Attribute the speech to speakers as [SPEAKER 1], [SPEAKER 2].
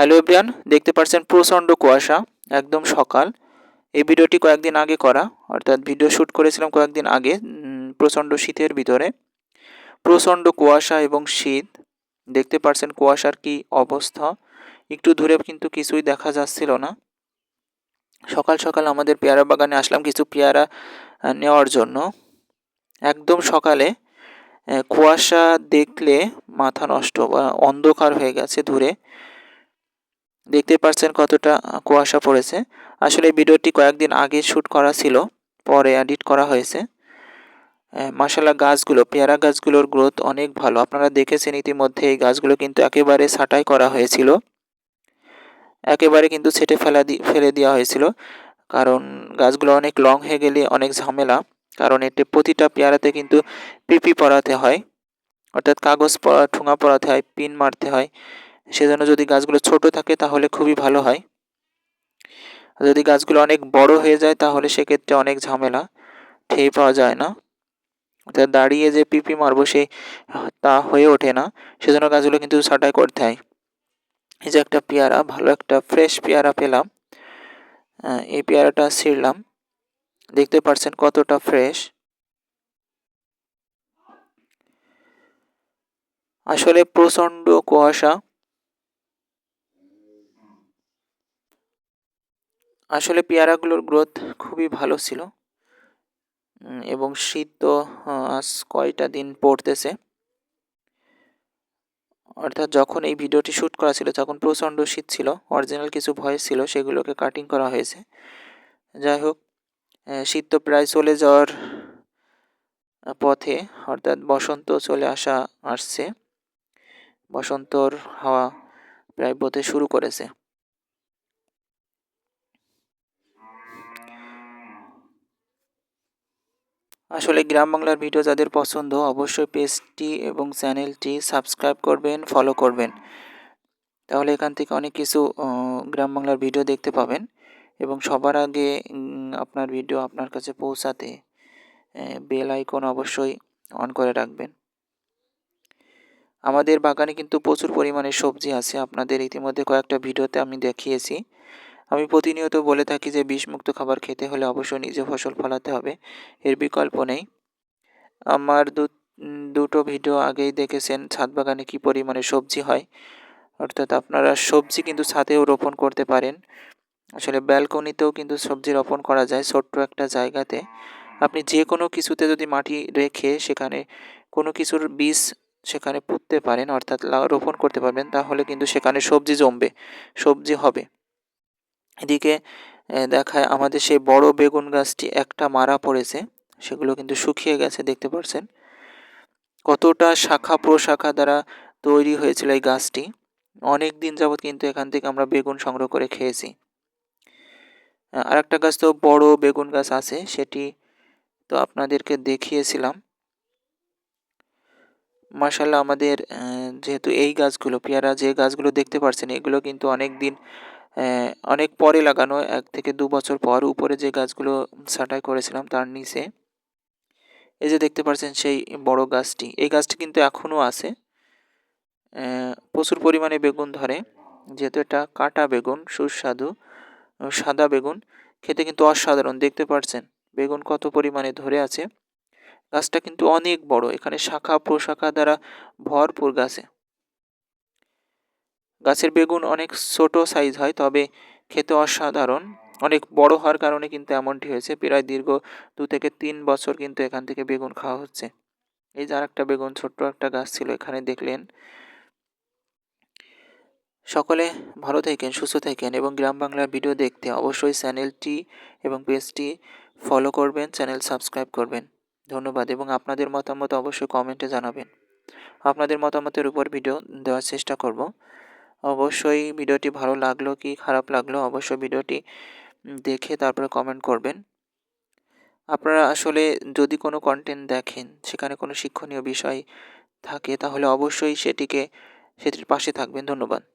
[SPEAKER 1] Hello everyone দেখতে পাচ্ছেন প্রচণ্ড কুয়াশা, একদম সকাল। এই ভিডিওটি কয়েকদিন আগে করা, অর্থাৎ ভিডিও শ্যুট করেছিলাম কয়েকদিন আগে প্রচণ্ড শীতের ভিতরে। প্রচণ্ড কুয়াশা এবং শীত, দেখতে পাচ্ছেন কুয়াশার কি অবস্থা। একটু দূরে কিন্তু কিছুই দেখা যাচ্ছিল না। সকাল সকাল আমাদের পেয়ারা বাগানে আসলাম কিছু পেয়ারা নেওয়ার জন্য। একদম সকালে কুয়াশা দেখলে মাথা নষ্ট, বা অন্ধকার হয়ে গেছে দূরে। দেখতে পাচ্ছেন কতটা কুয়াশা পড়েছে। আসলে ভিডিওটি কয়েকদিন আগে শ্যুট করা ছিল, পরে এডিট করা হয়েছে। মাসালা গাছগুলো, পেয়ারা গাছগুলোর গ্রোথ অনেক ভালো। আপনারা দেখেছেন ইতিমধ্যে এই গাছগুলো কিন্তু একেবারে ছাঁটাই করা হয়েছিল। একেবারে কিন্তু ছেটে ফেলা ফেলে দেওয়া হয়েছিল। কারণ গাছগুলো অনেক লং হয়ে গেলে অনেক ঝামেলা। কারণ এতে প্রতিটা পেয়ারাতে কিন্তু পিপি পরাতে হয়। অর্থাৎ কাগজ ঠোঙা পরাতে হয়, পিন মারতে হয়। সেজন্য যদি গাছগুলো ছোট থাকে তাহলে খুবই ভালো হয়। যদি গাছগুলো অনেক বড় হয়ে যায় তাহলে সেক্ষেত্রে অনেক ঝামেলা ঠেয়ে পাওয়া যায় না। অর্থাৎ দাঁড়িয়ে যে পিপি মারবো সেই তা হয়ে ওঠে না, সেজন্য গাছগুলো কিন্তু ছাঁটাই করতে হয়। এই যে একটা পেয়ারা, ভালো একটা ফ্রেশ পেয়ারা পেলাম। এই পেয়ারাটা ছিঁড়লাম। দেখতে পাচ্ছেন কতটা ফ্রেশ আসলে প্রচণ্ড কুয়াশা। আসলে পেয়ারাগুলোর গ্রোথ খুবই ভালো ছিল। এবং শীত তো আজ কয়টা দিন পড়তেছে। অর্থাৎ যখন এই ভিডিওটি শ্যুট করা ছিল, তখন প্রচণ্ড শীত ছিল অরিজিনাল কিছু ভয়েস ছিল, সেগুলোকে কাটিং করা হয়েছে। যাই হোক শীত তো প্রায় চলে যাওয়ার পথে, অর্থাৎ বসন্ত চলে আসা, আসছে। বসন্তর হাওয়া প্রায় বতে শুরু করেছে। আসলে গ্রাম বাংলার ভিডিও যাদের পছন্দ, অবশ্যই পেজটি এবং চ্যানেলটি সাবস্ক্রাইব করবেন ফলো করবেন। তাহলে এখান থেকে অনেক কিছু গ্রাম বাংলার ভিডিও দেখতে পাবেন এবং সবার আগে আপনার ভিডিও আপনার কাছে পৌঁছাতে বেল আইকন অবশ্যই অন করে রাখবেন। আমাদের বাগানে কিন্তু প্রচুর পরিমাণে সবজি আছে, আপনাদের ইতিমধ্যে কয়েকটা ভিডিওতে আমি দেখিয়েছি। আমি প্রতিনিয়ত বলে থাকি যে বিষমুক্ত খাবার খেতে হলে অবশ্যই নিজে ফসল ফলাতে হবে। এর বিকল্প নেই। আমার দু, দুটো ভিডিও আগেই দেখেছেন ছাদ বাগানে কী পরিমাণে সবজি হয়। অর্থাৎ আপনারা সবজি কিন্তু ছাদেও রোপণ করতে পারেন। আসলে ব্যালকনিতেও কিন্তু সবজি রোপণ করা যায় ছোট্ট একটা জায়গাতে। আপনি যে কোনো কিছুতে যদি মাটি রেখে সেখানে কোনো কিছুর বীজ সেখানে পুঁততে পারেন অর্থাৎ রোপণ করতে পারবেন, তাহলে কিন্তু সেখানে সবজি জমবে, সবজি হবে। এদিকে দেখায় আমাদের সেই বড় বেগুন গাছটি একটা মারা পড়েছে, সেগুলো কিন্তু শুকিয়ে গেছে, দেখতে পাচ্ছেন কতটা শাখা প্রশাখা দ্বারা তৈরি হয়েছিল এই গাছটি। অনেক দিন যাবৎ কিন্তু এখান থেকে আমরা বেগুন সংগ্রহ করে খেয়েছি। আর একটা গাছ তো বড় বেগুন গাছ আছে, সেটি তো আপনাদেরকে দেখিয়েছিলাম। মার্শাল্লাহ আমাদের যেহেতু এই গাছগুলো, পেয়ারা যে গাছগুলো দেখতে পাচ্ছেন এগুলো কিন্তু অনেক দিন অনেক পরে লাগানো, এক থেকে দু বছর পর উপরে যে গাছগুলো ছাঁটাই করেছিলাম তার নিচে। এই যে দেখতে পাচ্ছেন সেই বড় গাছটি। এই গাছটি কিন্তু এখনও আছে। প্রচুর পরিমাণে বেগুন ধরে। যেহেতু এটা কাটা বেগুন, সুস্বাদু সাদা বেগুন, খেতে কিন্তু অসাধারণ। দেখতে পাচ্ছেন বেগুন কত পরিমাণে ধরে আছে। গাছটা কিন্তু অনেক বড়। এখানে শাখা, প্রশাখা দ্বারা ভরপুর গাছে। গাছের বেগুন অনেক ছোট সাইজ হয়, তবে খেতে অসাধারণ। অনেক বড় হওয়ার কারণে কিন্তু এমনটি হয়েছে। প্রায় দীর্ঘ দু থেকে তিন বছর কিন্তু এখান থেকে বেগুন খাওয়া হচ্ছে। এই যে একটা বেগুন, ছোট্ট একটা গাছ ছিল, এখানে দেখলেন। সকলে ভালো থাকেন, সুস্থ থাকেন এবং গ্রাম বাংলার ভিডিও দেখতে অবশ্যই চ্যানেলটি এবং পেজটি ফলো করবেন, চ্যানেল সাবস্ক্রাইব করবেন। ধন্যবাদ এবং আপনাদের মতামত অবশ্যই কমেন্টে জানাবেন। আপনাদের মতামতের উপর ভিডিও দেওয়ার চেষ্টা করব। অবশ্যই ভিডিওটি ভালো লাগল কি খারাপ লাগল অবশ্যই ভিডিওটি দেখে তারপরে কমেন্ট করবেন। আপনারা আসলে যদি কোনো কন্টেন্ট দেখেন, সেখানে কোনো শিক্ষণীয় বিষয় থাকে, তাহলে অবশ্যই সেটিকে, সেটির পাশে থাকবেন। ধন্যবাদ।